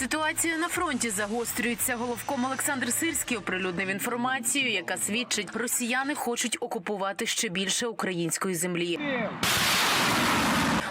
Ситуація на фронті загострюється. Головком Олександр Сирський оприлюднив інформацію, яка свідчить, росіяни хочуть окупувати ще більше української землі.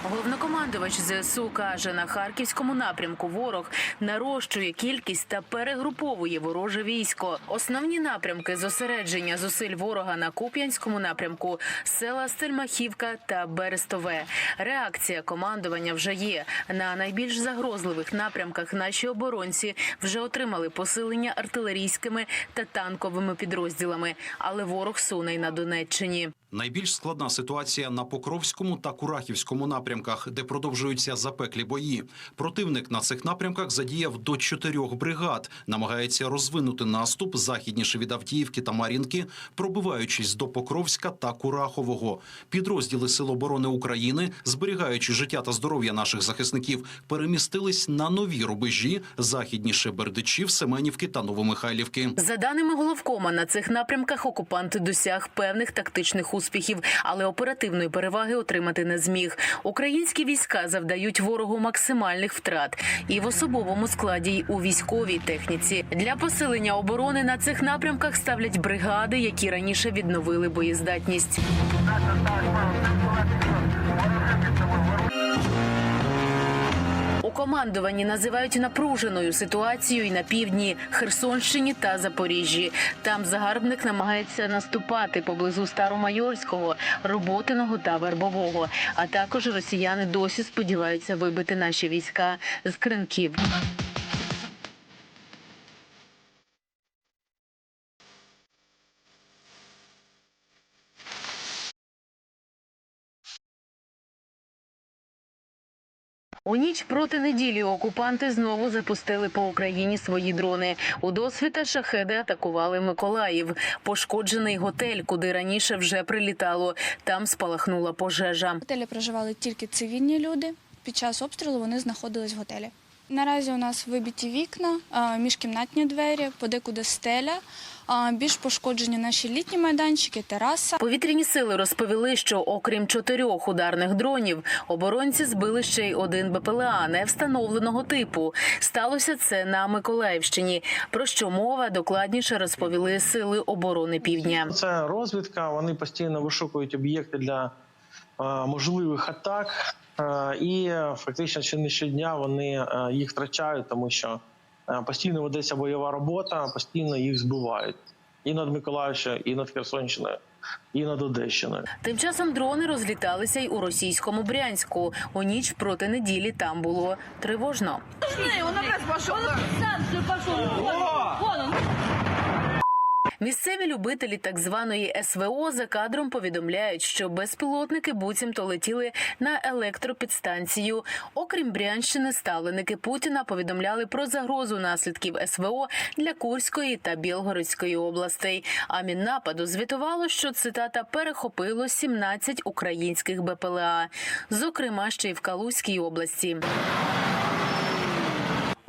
Головнокомандувач ЗСУ каже, на харківському напрямку ворог нарощує кількість та перегруповує вороже військо. Основні напрямки зосередження зусиль ворога на Куп'янському напрямку, села Стельмахівка та Берестове. Реакція командування вже є. На найбільш загрозливих напрямках наші оборонці вже отримали посилення артилерійськими та танковими підрозділами, але ворог суне й на Донеччині. Найбільш складна ситуація на Покровському та Курахівському напрямках, де продовжуються запеклі бої. Противник на цих напрямках задіяв до чотирьох бригад, намагається розвинути наступ західніше від Авдіївки та Мар'їнки, пробиваючись до Покровська та Курахового. Підрозділи Сил оборони України, зберігаючи життя та здоров'я наших захисників, перемістились на нові рубежі західніше Бердичів, Семенівки та Новомихайлівки. За даними головкома, на цих напрямках окупант досяг певних тактичних успіхів, але оперативної переваги отримати не зміг. Українські війська завдають ворогу максимальних втрат і в особовому складі, і у військовій техніці. Для посилення оборони на цих напрямках ставлять бригади, які раніше відновили боєздатність. Командуванні називають напруженою ситуацію і на півдні Херсонщині та Запоріжжі. Там загарбник намагається наступати поблизу Старомайорського, Роботиного та Вербового. А також росіяни досі сподіваються вибити наші війська з кринків. У ніч проти неділі окупанти знову запустили по Україні свої дрони. У досвіта шахеди атакували Миколаїв. Пошкоджений готель, куди раніше вже прилітало. Там спалахнула пожежа. В готелі проживали тільки цивільні люди. Під час обстрілу вони знаходились в готелі. Наразі у нас вибиті вікна, міжкімнатні двері, подекуди стеля. Більш пошкоджені наші літні майданчики, тераса. Повітряні сили розповіли, що окрім чотирьох ударних дронів, оборонці збили ще й один БПЛА невстановленого типу. Сталося це на Миколаївщині. Про що мова докладніше розповіли сили оборони Півдня. Це розвідка. Вони постійно вишукують об'єкти для можливих атак, і фактично ще не щодня вони е, їх втрачають, тому що е, постійно ведеться бойова робота, постійно їх збивають і над Миколаївщиною, і над Херсонщиною, і над Одещиною. Тим часом дрони розліталися й у російському Брянську. У ніч проти неділі там було тривожно. Місцеві любителі так званої СВО за кадром повідомляють, що безпілотники буцімто летіли на електропідстанцію. Окрім Брянщини, ставленики Путіна повідомляли про загрозу наслідків СВО для Курської та Білгородської областей. А Міннападу звітувало, що цитата перехопило 17 українських БПЛА, зокрема ще й в Калузькій області.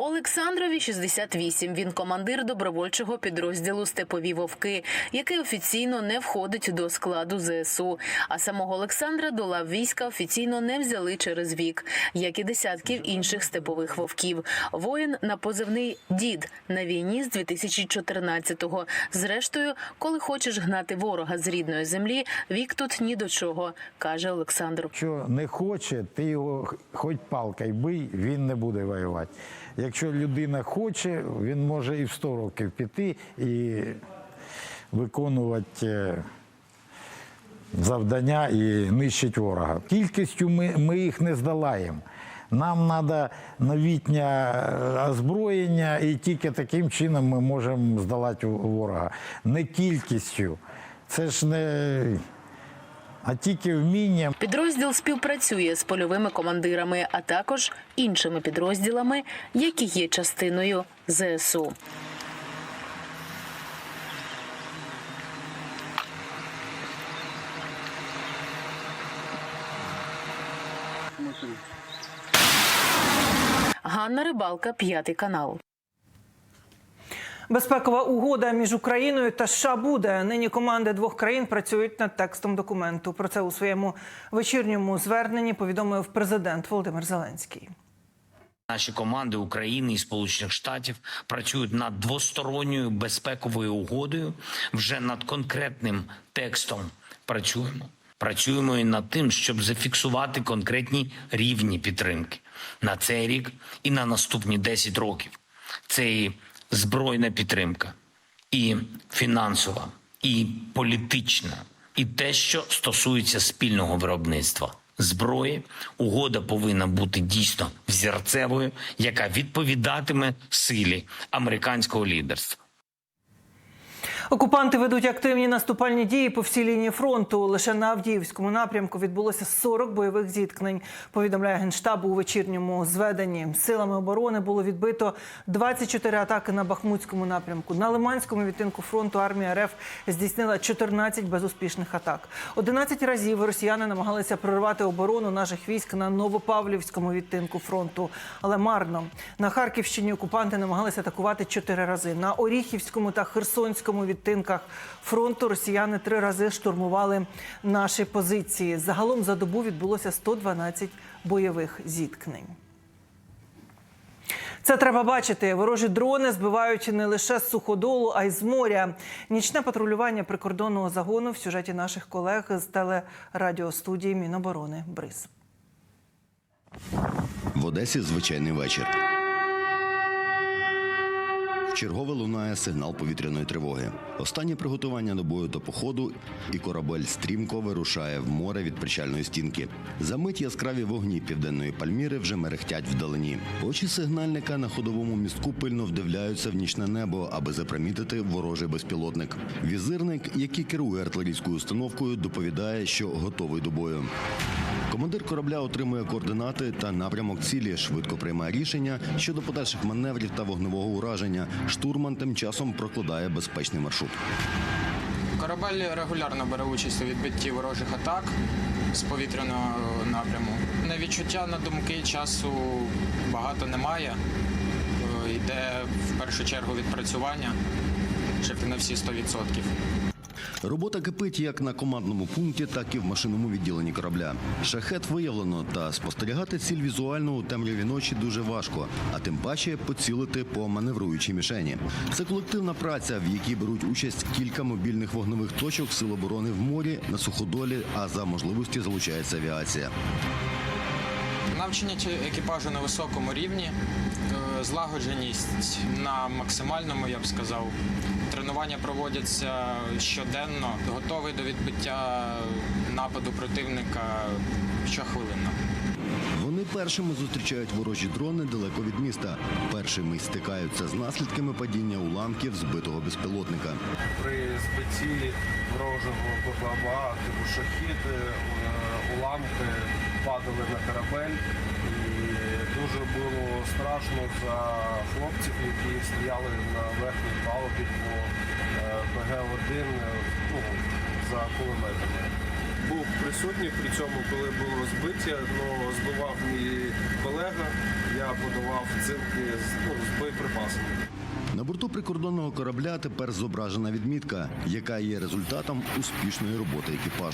Олександрові 68. Він командир добровольчого підрозділу Степові вовки, який офіційно не входить до складу ЗСУ. А самого Олександра до лав війська офіційно не взяли через вік, як і десятків інших степових вовків. Воїн на позивний дід на війні з 2014-го. Зрештою, коли хочеш гнати ворога з рідної землі, вік тут ні до чого, каже Олександр. Якщо не хоче, ти його хоч палкою бий, він не буде воювати. Якщо людина хоче, він може і в 100 років піти і виконувати е, завдання і нищить ворога. Кількістю ми, ми їх не здолаємо. Нам треба новітнє е, озброєння, і тільки таким чином ми можемо здолати ворога. Не кількістю. Це ж не. А тільки вмінням. Підрозділ співпрацює з польовими командирами, а також іншими підрозділами, які є частиною ЗСУ. Ганна Рибалка, п'ятий канал. Безпекова угода між Україною та США буде. Нині команди двох країн працюють над текстом документу. Про це у своєму вечірньому зверненні повідомив президент Володимир Зеленський. Наші команди України і Сполучених Штатів працюють над двосторонньою безпековою угодою. Вже над конкретним текстом працюємо. Працюємо і над тим, щоб зафіксувати конкретні рівні підтримки на цей рік і на наступні 10 років. Це і збройна підтримка, і фінансова, і політична, і те, що стосується спільного виробництва зброї. Угода повинна бути дійсно взірцевою, яка відповідатиме силі американського лідерства. Окупанти ведуть активні наступальні дії по всій лінії фронту. Лише на Авдіївському напрямку відбулося 40 бойових зіткнень. Повідомляє генштаб у вечірньому зведенні. Силами оборони було відбито 24 атаки на Бахмутському напрямку. На Лиманському відтинку фронту армія РФ здійснила 14 безуспішних атак. 11 разів росіяни намагалися прорвати оборону наших військ на Новопавлівському відтинку фронту, але марно. На Харківщині окупанти намагалися атакувати 4 рази. На Оріхівському та Херсонському відтинках фронту росіяни три рази штурмували наші позиції. Загалом за добу відбулося 112 бойових зіткнень. Це треба бачити. Ворожі дрони збивають не лише з суходолу, а й з моря. Нічне патрулювання прикордонного загону в сюжеті наших колег з телерадіостудії Міноборони Бриз. В Одесі звичайний вечір. Вчергове лунає сигнал повітряної тривоги. Останнє приготування до бою та походу, і корабель стрімко вирушає в море від причальної стінки. За мить яскраві вогні південної Пальміри вже мерехтять вдалині. Очі сигнальника на ходовому містку пильно вдивляються в нічне небо, аби запримітити ворожий безпілотник. Візирник, який керує артилерійською установкою, доповідає, що готовий до бою. Командир корабля отримує координати та напрямок цілі, швидко приймає рішення щодо подальших маневрів та вогневого ураження. Штурман тим часом прокладає безпечний маршрут. Корабель регулярно бере участь у відбитті ворожих атак з повітряного напряму. На відчуття, на думки часу багато немає. Е, Йде в першу чергу відпрацювання, щоб на всі 100%. Робота кипить як на командному пункті, так і в машинному відділенні корабля. Шахет виявлено, та спостерігати ціль візуально у темряві ночі дуже важко, а тим паче поцілити по маневруючій мішені. Це колективна праця, в якій беруть участь кілька мобільних вогневих точок сил оборони в морі, на суходолі, а за можливості залучається авіація. Навчання чи- екіпажу на високому рівні, е, злагодженість на максимальному, я б сказав. Тренування проводяться щоденно, готовий до відбиття нападу противника щохвилинно. Вони першими зустрічають ворожі дрони далеко від міста. Першими стикаються з наслідками падіння уламків збитого безпілотника. при збитті ворожого БПЛА, типу шахіди, уламки падали на корабель. І дуже було страшно за хлопців, які стояли на верхній палубі по е, ПГ-1 е, ну, за кулеметами. Був присутній при цьому, коли було збиття, але збивав мій колега, я подавав цинки з, ну, з боєприпасами. На борту прикордонного корабля тепер зображена відмітка, яка є результатом успішної роботи екіпажу.